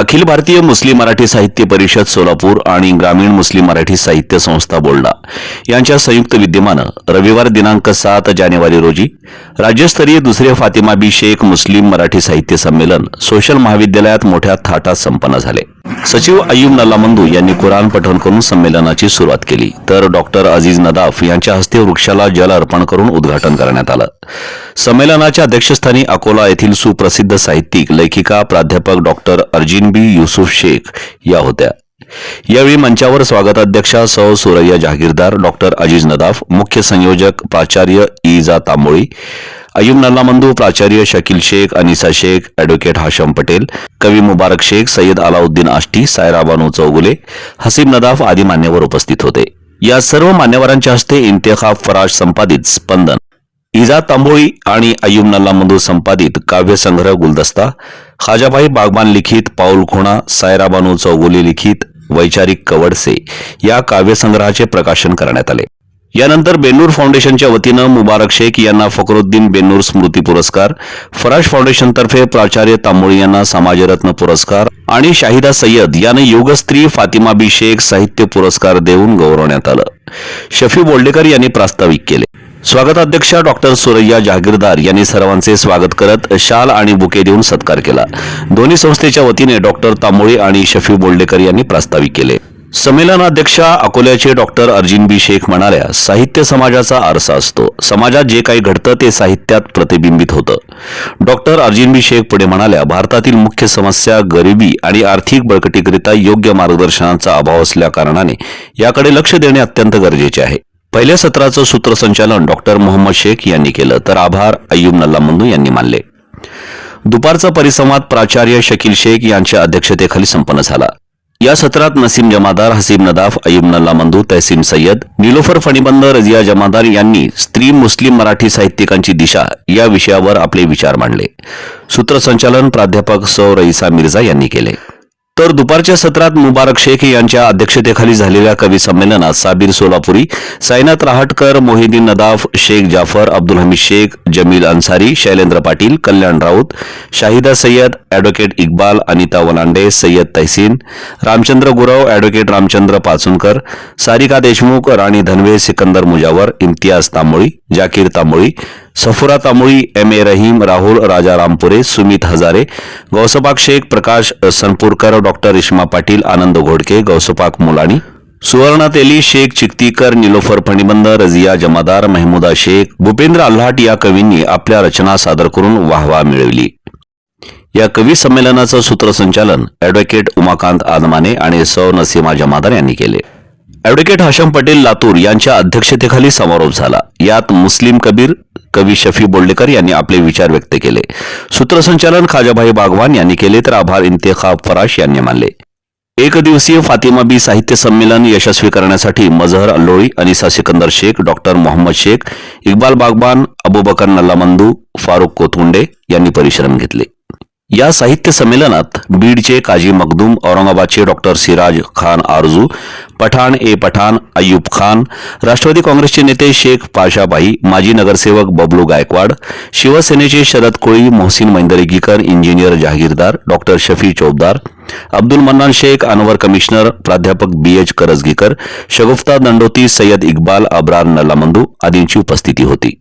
अखिल भारतीय मुस्लिम मराठी साहित्य परिषद सोलापूर आणि ग्रामीण मुस्लिम मराठी साहित्य संस्था बोल्डा यांच्या संयुक्त विद्यमानं रविवार दिनांक सात जानेवारी रोजी राज्यस्तरीय दुसरे फातिमा बी शेख मुस्लिम मराठी साहित्य संमेलन सोशल महाविद्यालयात मोठ्या थाटात संपन्न झाले. सचिव अय्यूब नल्लामंदू यांनी कुराण पठण करून संमेलनाची सुरुवात केली. तर डॉक्टर अजीज नदाफ यांच्या हस्ते वृक्षाला जल अर्पण करून उद्घाटन करण्यात आलं. संमेलनाच्या अध्यक्षस्थानी अकोला येथील सुप्रसिद्ध साहित्यिक लेखिका प्राध्यापक डॉक्टर अर्जिन बी युसुफ शेख या होत्या. यावेळी मंचावर स्वागताध्यक्षा सौ. सुरैया जहागीरदार डॉक्टर अजीज नदाफ मुख्य संयोजक प्राचार्य इजा तांबोळी अयुब नल्लामंदू प्राचार्य शकील शेख अनिसा शेख ॲडव्होकेट हाशम पटेल कवी मुबारक शेख सय्यद अलाउद्दीन आष्टी सायरा बानू चौगुले हसीब नदाफ आदी मान्यवर उपस्थित होते. या सर्व मान्यवरांच्या हस्ते इंतेखाब फराज संपादित स्पंदन. इजा तांबोळी आणि अय्यूब नल्लामंदू संपादित काव्यसंग्रह गुलदस्ता खाजाबाई बागबान लिखित पाऊल खुणा सायरा बानू चौगुली लिखित वैचारिक कवडसे या काव्यसंग्रहाचे प्रकाशन करण्यात आले. यानंतर बेन्नूर फाउंडेशनच्या वतीनं मुबारक शेख यांना फकरुद्दीन बेन्नूर स्मृती पुरस्कार फराश फाउंडेशनतर्फे प्राचार्य तांबोळी यांना समाजरत्न पुरस्कार आणि शाहिदा सय्यद यांना योगस्त्री फातिमा बी शेख साहित्य पुरस्कार देऊन गौरवण्यात आलं. शफी बोल्डेकर यांनी प्रास्ताविक केले. स्वागताध्यक्षा डॉक्टर सुरैया जहागीरदार यांनी सर्वांचे स्वागत करत शाल आणि बुके देऊन सत्कार केला. दोन्ही संस्थेच्या वतीने डॉक्टर तांबोळी आणि शफी बोल्डेकर यांनी प्रास्ताविक केले. संमेलनाध्यक्षा अकोल्याचे डॉक्टर अर्जिन बी शेख म्हणाल्या साहित्य समाजाचा आरसा असतो. समाजात जे काही घडतं ते साहित्यात प्रतिबिंबित होतं. डॉक्टर अर्जिन बी शेख पुढे म्हणाल्या भारतातील मुख्य समस्या गरिबी आणि आर्थिक बळकटीकरिता योग्य मार्गदर्शनाचा अभाव असल्या कारणाने याकडे लक्ष देणे अत्यंत गरजेचे आहे. पहिल्या सत्राचं सूत्रसंचालन डॉक्टर मोहम्मद शेख यांनी केलं तर आभार अय्यूब नल्लामंदू यांनी मानले. दुपारचा परिसंवाद प्राचार्य शकील शेख यांच्या अध्यक्षतेखाली संपन्न झाला. या सत्रात नसीम जमादार हसीब नदाफ अय्यूब नल्ला तहसीम सय्यद निलोफर फणीबंद रजिया जमादार यांनी स्त्री मुस्लिम मराठी साहित्यिकांची दिशा या विषयावर आपले विचार मांडले. सूत्रसंचालन प्राध्यापक सौ रईसा मिर्झा यांनी केले. तर दुपारच्या सत्रात मुबारक शेख यांच्या अध्यक्षतेखाली झालेल्या कवी संमेलनात Sabir Solapuri Sainath Rahatkar Mohiddin Nadaf Shaikh Jafar Abdul Hamid Shaikh Jamil Ansari Shailendra Patil Kalyan Raut Shahida Sayyad advocate Iqbal Anita Walande Sayyad Tahsin Ramchandra Gurav advocate Ramchandra Pachunkar Sarika Deshmukh Rani Dhanwe Sikandar Mujawar Imtiyaz Tamboli Jakir Tamboli Safura Tamboli M A Rahim Rahul Raja Rampure Sumit Hajare Gauspak Shaikh Prakash Sanpurkar doctor Rishma Patil Anand Ghodke Gauspak Mulani Suvarna Teli Shaikh Chiktikar Nilofar Phanibandh Raziya Jamadar Mahmuda Shaikh Bhupendra Alhat या कवींनी आपल्या रचना सादर करून वाहवा मिळवली. या कवी संमेलनाचं सूत्रसंचालन ॲडव्होकेट उमाकांत आदमाने आणि सौ नसीमा जमादार यांनी केले. ॲडव्होकेट हाशम पटेल लातूर यांच्या अध्यक्षतेखाली समारोप झाला. यात मुस्लिम कबीर कवी शफी बोल्डेकर यांनी आपले विचार व्यक्त केले. सूत्रसंचालन खाजाभाई बागवान यांनी केले तर आभार इंतेखाब फराश यांनी मानले. एक दिवसीय फातिमा बी साहित्य संमेलन यशस्वी करण्यासाठी मजहर अल्लोळी अनिसा सिकंदर शेख डॉक्टर मोहम्मद शेख इक्बाल बागबान अबुबकर नल्लामंदू फारुख कोथुंडे यांनी परिश्रम घेतले. या साहित्य संमेलनात बीडचे काजी मखदूम औरंगाबादचे डॉक्टर सिराज खान आरजू पठाण ए पठाण अय्यूब खान राष्ट्रवादी काँग्रेसचे नेते शेख पाशाबाई माजी नगरसेवक बबलू गायकवाड शिवसेनेचे Sharad Koli Mohsin Maindaregikar engineer Jahagirdar doctor Shafi Choubdar Abdul Mannan Shaikh Anwar commissioner प्राध्यापक बी एच करजगीकर शगुफ्ता दंडोती सय्यद इक्बाल अब्रार नल्लामंदू आदींची उपस्थिती होती.